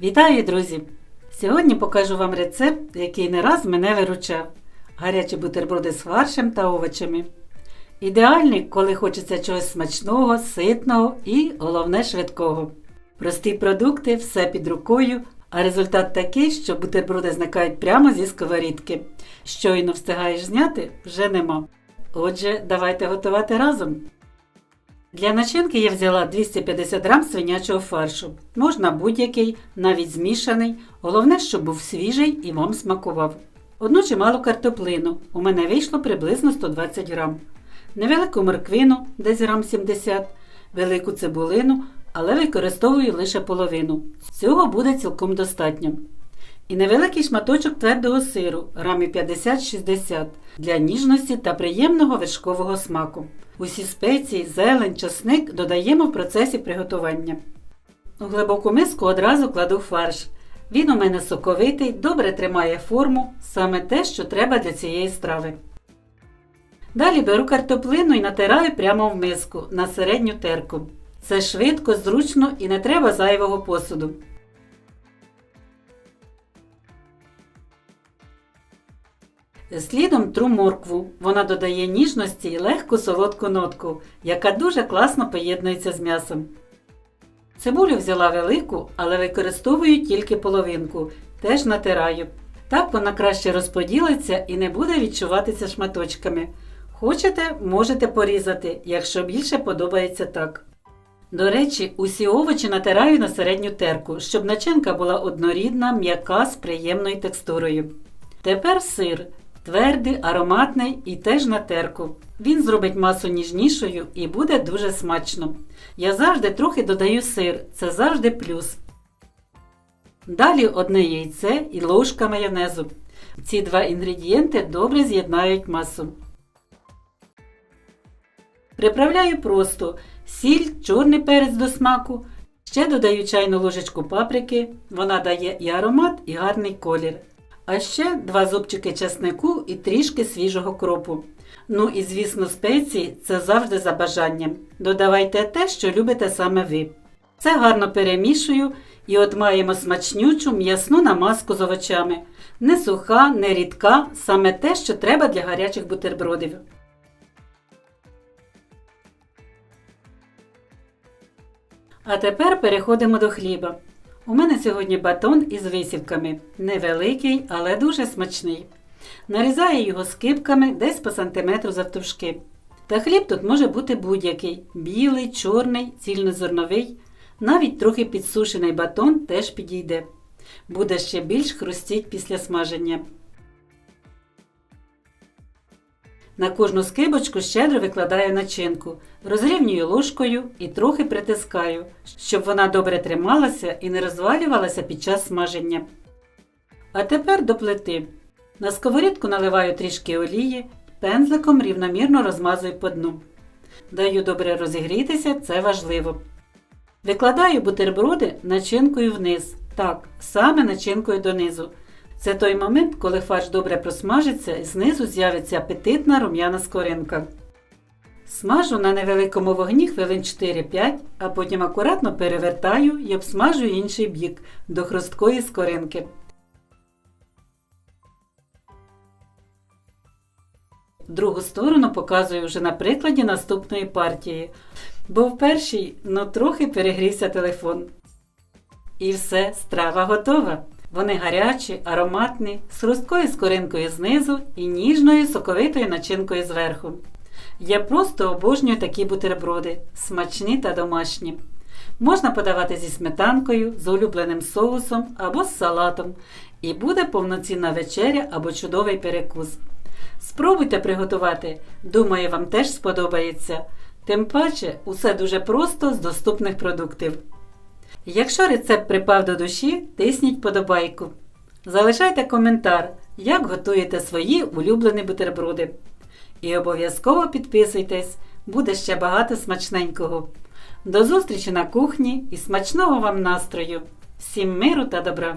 Вітаю, друзі! Сьогодні покажу вам рецепт, який не раз мене виручав. Гарячі бутерброди з фаршем та овочами. Ідеальний, коли хочеться чогось смачного, ситного і, головне, швидкого. Прості продукти, все під рукою, а результат такий, що бутерброди зникають прямо зі сковорідки. Щойно встигаєш зняти, вже нема. Отже, давайте готувати разом. Для начинки я взяла 250 г свинячого фаршу. Можна будь-який, навіть змішаний. Головне, щоб був свіжий і вам смакував. Одну чималу картоплину. У мене вийшло приблизно 120 г. Невелику морквину, десь грам 70 велику цибулину, але використовую лише половину. Цього буде цілком достатньо. І невеликий шматочок твердого сиру, грамів 50-60, для ніжності та приємного вершкового смаку. Усі спеції, зелень, часник додаємо в процесі приготування. У глибоку миску одразу кладу фарш. Він у мене соковитий, добре тримає форму, саме те, що треба для цієї страви. Далі беру картоплину і натираю прямо в миску на середню терку. Це швидко, зручно і не треба зайвого посуду. Слідом тру моркву. Вона додає ніжності і легку солодку нотку, яка дуже класно поєднується з м'ясом. Цибулю взяла велику, але використовую тільки половинку, теж натираю. Так вона краще розподілиться і не буде відчуватися шматочками. Хочете, можете порізати, якщо більше подобається так. До речі, усі овочі натираю на середню терку, щоб начинка була однорідна, м'яка з приємною текстурою. Тепер сир. Твердий, ароматний і теж на терку. Він зробить масу ніжнішою і буде дуже смачно. Я завжди трохи додаю сир, це завжди плюс. Далі одне яйце і ложка майонезу. Ці два інгредієнти добре з'єднають масу. Приправляю просто сіль, чорний перець до смаку. Ще додаю чайну ложечку паприки. Вона дає і аромат, і гарний колір. А ще два зубчики часнику і трішки свіжого кропу. Ну і, звісно, спеції це завжди за бажанням. Додавайте те, що любите саме ви. Це гарно перемішую і от маємо смачнючу м'ясну намазку з овочами. Не суха, не рідка, саме те, що треба для гарячих бутербродів. А тепер переходимо до хліба. У мене сьогодні батон із висівками. Невеликий, але дуже смачний. Нарізаю його скибками десь по сантиметру завтовшки. Та хліб тут може бути будь-який: білий, чорний, цільнозерновий, навіть трохи підсушений батон теж підійде. Буде ще більш хрустіть після смаження. На кожну скибочку щедро викладаю начинку, розрівнюю ложкою і трохи притискаю, щоб вона добре трималася і не розвалювалася під час смаження. А тепер до плити. На сковорідку наливаю трішки олії, пензликом рівномірно розмазую по дну. Даю добре розігрітися, це важливо. Викладаю бутерброди начинкою вниз. Так, саме начинкою донизу. Це той момент, коли фарш добре просмажиться і знизу з'явиться апетитна рум'яна скоринка. Смажу на невеликому вогні хвилин 4-5, а потім акуратно перевертаю і обсмажую інший бік до хрусткої скоринки. Другу сторону показую вже на прикладі наступної партії, бо в першій ну трохи перегрівся телефон. І все, страва готова. Вони гарячі, ароматні, з хрусткою скоринкою знизу і ніжною соковитою начинкою зверху. Я просто обожнюю такі бутерброди, смачні та домашні. Можна подавати зі сметанкою, з улюбленим соусом або з салатом, і буде повноцінна вечеря або чудовий перекус. Спробуйте приготувати, думаю, вам теж сподобається. Тим паче, усе дуже просто з доступних продуктів. Якщо рецепт припав до душі, тисніть подобайку. Залишайте коментар, як готуєте свої улюблені бутерброди. І обов'язково підписуйтесь, буде ще багато смачненького. До зустрічі на кухні і смачного вам настрою! Всім миру та добра!